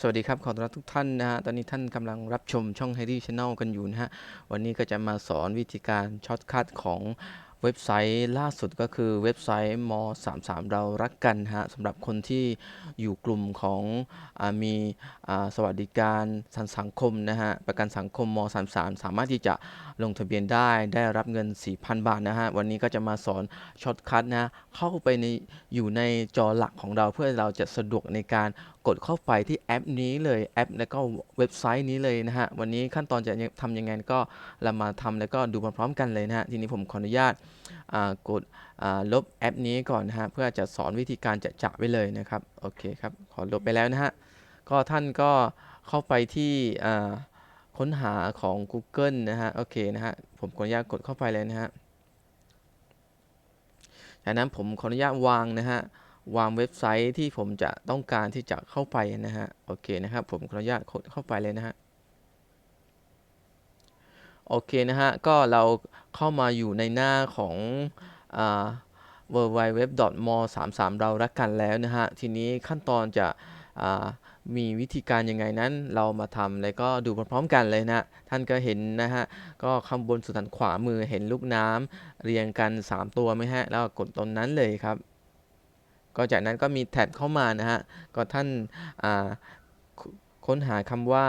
สวัสดีครับ ขอต้อนรับทุกท่านนะฮะ ตอนนี้ท่านกำลังรับชมช่อง h a r r y Channel กันอยู่นะฮะ วันนี้ก็จะมาสอนวิธีการช็อตคัทของเว็บไซต์ล่าสุดก็คือเว็บไซต์ม33 เรารักกันฮะสำหรับคนที่อยู่กลุ่มของอมีสวัสดิการสังสังคมนะฮะประกันสังคมม33 สามารถที่จะลงทะเบียนได้ได้รับเงิน 4,000 บาทนะฮะวันนี้ก็จะมาสอนช็อตคัทนะเข้าไปในอยู่ในจอหลักของเราเพื่อเราจะสะดวกในการ กดเข้าไปที่แอปนี้เลยแอป แล้วก็เว็บไซต์นี้เลยนะฮะวันนี้ขั้นตอนจะทำยังไงก็เรามาทำแล้วก็ดูพร้อมๆกันเลยนะฮะทีนี้ผมขออนุญาตกดลบแอปนี้ก่อนนะฮะเพื่อจะสอนวิธีการจะจะไว้เลยนะครับโอเคครับขอลบไปแล้วนะฮะก็ท่านก็เข้าไปที่ค้นหาของ Google นะฮะโอเคนะฮะผมขออนุญาตกดเข้าไปเลยนะฮะจากนั้นผมขออนุญาตวางนะฮะ วางเว็บไซต์ที่ผมจะต้องการที่จะเข้าไปนะฮะโอเคนะครับ ผมขออนุญาตเข้าไปเลยนะฮะโอเคนะฮะก็เราเข้ามาอยู่ในหน้าของอ w w w m 3 3เรารักกันแล้วนะฮะ ทีนี้ขั้นตอนจะมีวิธีการยังไงนั้น เรามาทำแล้วก็ดูพร้อมๆกันเลยนะ ท่านก็เห็นนะฮะ ก็ข้างบนสุดทางขวามือเห็นลูกน้ำเรียงกัน 3 ตัวไหมฮะ แล้วกดตรงนั้นเลยครับ ก็จากนั้นก็มีแท็บเข้ามานะฮะ ก็ท่านาค้นหาคำว่า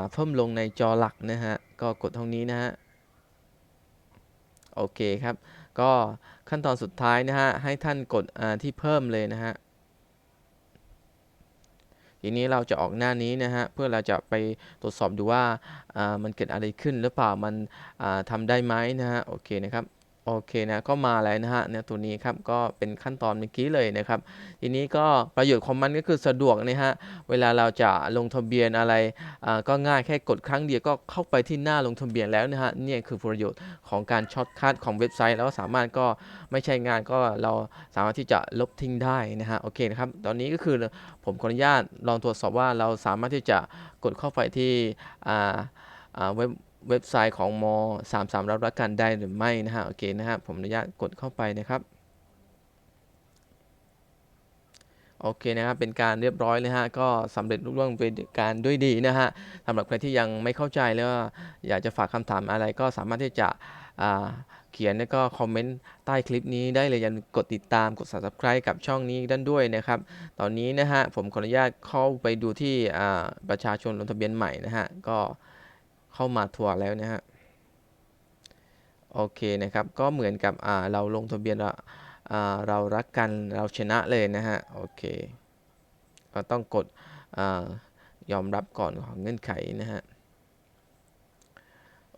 าเพิ่มลงในจอหลักนะฮะ ก็กดตรงนี้นะฮะ โอเคครับ ก็ขั้นตอนสุดท้ายนะฮะ ให้ท่านกดที่เพิ่มเลยนะฮะ ทีนี้เราจะออกหน้านี้นะฮะ เพื่อเราจะไปตรวจสอบดูว่ามันเกิดอะไรขึ้นหรือเปล่า มันทำได้ไหมนะฮะ โอเคนะครับ โอเคนะก็มาแล้วนะฮะเนี่ยตัวนี้ครับก็เป็นขั้นตอนเมื่อกี้เลยนะครับ ทีนี้ก็ประโยชน์ของมันก็คือสะดวกนะฮะเวลาเราจะลงทะเบียนอะไรก็ง่ายแค่กดครั้งเดียวก็เข้าไปที่หน้าลงทะเบียนแล้วนะฮะเนี่ยคือประโยชน์ของการช็อตคัทของเว็บไซต์ แล้วสามารถก็ไม่ใช่งานก็เราสามารถที่จะลบทิ้งได้นะฮะโอเคนะครับตอนนี้ก็คือผมขออนุญาตลองตรวจสอบว่าเราสามารถที่จะกดเข้าไปที่เว็บ เว็บไซต์ของม33 รับรักกันได้หรือไม่นะฮะ โอเคนะฮะ ผมอนุญาตกดเข้าไปนะครับ โอเคนะครับ เป็นการเรียบร้อยเลยฮะ ก็สำเร็จลุล่วงเป็นการด้วยดีนะฮะสำหรับใครที่ยังไม่เข้าใจแล้วอยากจะฝากคำถามอะไรก็สามารถที่จะอ่าเขียนแล้วก็คอมเมนต์ใต้คลิปนี้ได้เลยย่าลืมกดติดตามกด subscribe กับช่องนี้ด้านด้วยนะครับ ตอนนี้นะฮะผมขออนุญาตเข้าไปดูที่อ่าประชาชนลงทะเบียนใหม่นะฮะก็ เข้ามาทัวร์แล้วนะฮะโอเคนะครับ ก็เหมือนกับอ่าเราลงทะเบียนเราอ่าเรารักกันเราชนะเลยนะฮะโอเคก็ต้องกดอ่ายอมรับก่อนของเงื่อนไขนะฮะ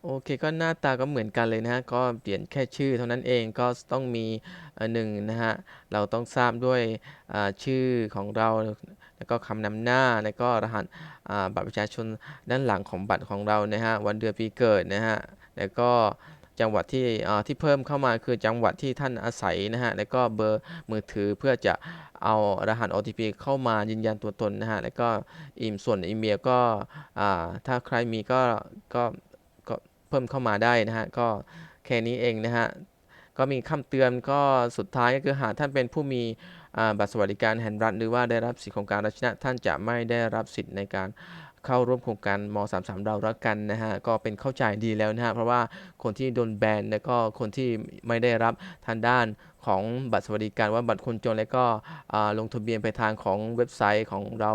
โอเคก็หน้าตาก็เหมือนกันเลยนะฮะก็เปลี่ยนแค่ชื่อเท่านั้นเองก็ต้องมีหนึ่งนะฮะเราต้องทราบด้วยชื่อของเรา แล้วก็คำนำหน้า แล้วก็รหัสบัตรประชาชนด้านหลังของบัตรของเรานะฮะ วันเดือนปีเกิดนะฮะ แล้วก็จังหวัดที่ที่เพิ่มเข้ามาคือจังหวัดที่ท่านอาศัยนะฮะ แล้วก็เบอร์มือถือเพื่อจะเอารหัส OTP เข้ามายืนยันตัวตนนะฮะ แล้วก็อีมส่วนอีเมลก็ถ้าใครมีก็ก็ก็เพิ่มเข้ามาได้นะฮะ ก็แค่นี้เองนะฮะ ก็มีคำเตือนก็สุดท้ายก็คือหากท่านเป็นผู้มีบัตรสวัสดิการแห่งรัฐ หรือว่าได้รับสิทธิโครงการรัชนะท่านจะไม่ได้รับสิทธิ์ในการ เข้าร่วมโครงการม 33 เรารักกันนะฮะก็เป็นเข้าใจดีแล้วนะฮะเพราะว่าคนที่โดนแบนแล้วก็คนที่ไม่ได้รับทางด้านของบัตรสวัสดิการว่าบัตรคนจนแล้วก็ลงทะเบียนไปทางของเว็บไซต์ของเรา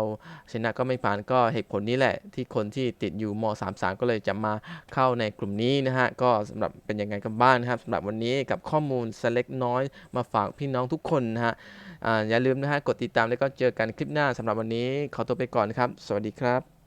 ชนะก็ไม่ผ่านก็เหตุผลนี้แหละ ที่คนที่ติดอยู่ม 33 ก็เลยจะมาเข้าในกลุ่มนี้นะฮะก็สำหรับเป็นยังไงกันบ้างนะครับสำหรับวันนี้กับข้อมูลสเล็กน้อยมาฝากพี่น้องทุกคนนะฮะอย่าลืมนะฮะกดติดตามแล้วก็เจอกันคลิปหน้าสำหรับวันนี้ขอตัวไปก่อนครับ สวัสดีครับ